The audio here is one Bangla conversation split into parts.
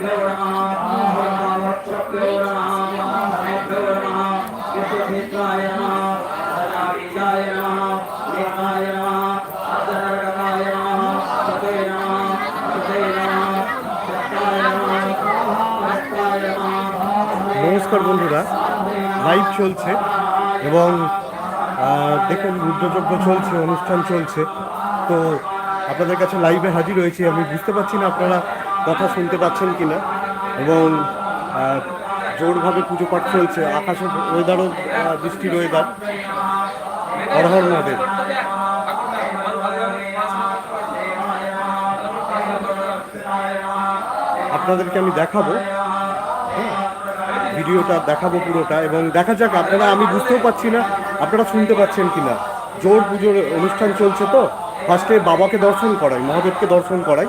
নমস্কার বন্ধুরা লাইভ চলছে এবং দেখুন, রুদ্রযজ্ঞ চলছে, অনুষ্ঠান চলছে। তো আপনাদের কাছে লাইভে হাজির হয়েছি। আমি বুঝতে পারছি না আপনারা কথা শুনতে পাচ্ছেন কি না এবং জোরভাবে পুজো পাঠ চলছে। আকাশের ওয়েদারও বৃষ্টির ওয়েদার হরহর মহাদেব। আপনাদেরকে আমি দেখাবো। হ্যাঁ, ভিডিওটা দেখাবো পুরোটা এবং দেখা যাক আপনারা আমি বুঝতেও পারছি না আপনারা শুনতে পাচ্ছেন কিনা। জোর পুজোর অনুষ্ঠান চলছে তো? ফার্স্টে বাবাকে দর্শন করাই মহাদেবকে দর্শন করাই।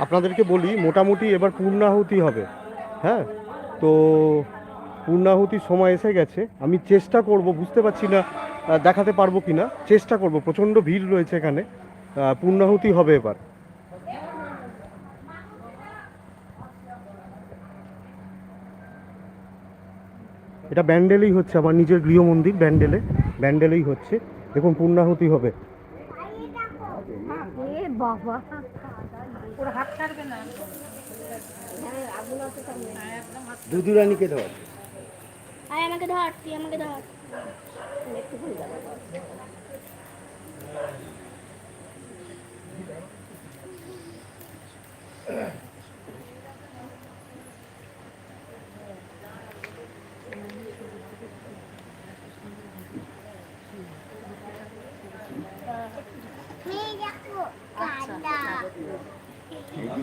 আপনাদেরকে বলি, মোটামুটি এবার পূর্ণাহুতি হবে। হ্যাঁ? তো পূর্ণাহুতির সময় এসে গেছে। আমি চেষ্টা করব, বুঝতে পারছি না দেখাতে পারব কি না, চেষ্টা করব। প্রচণ্ড ভিড় রয়েছে এখানে। পূর্ণাহুতি হবে এবার। এটা ব্যান্ডেলেই হচ্ছে, আমার নিজের গৃহ মন্দির ব্যান্ডেলে, ব্যান্ডেলেই হচ্ছে। দেখুন, পূর্ণাহুতি হবে। এ বাবা। ওর হাত ছাড়বে না। দুদুরানিকে ধর। আয় আমাকে ধর তুই আমাকে ধর।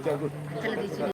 তাহলে দিচ্ছি।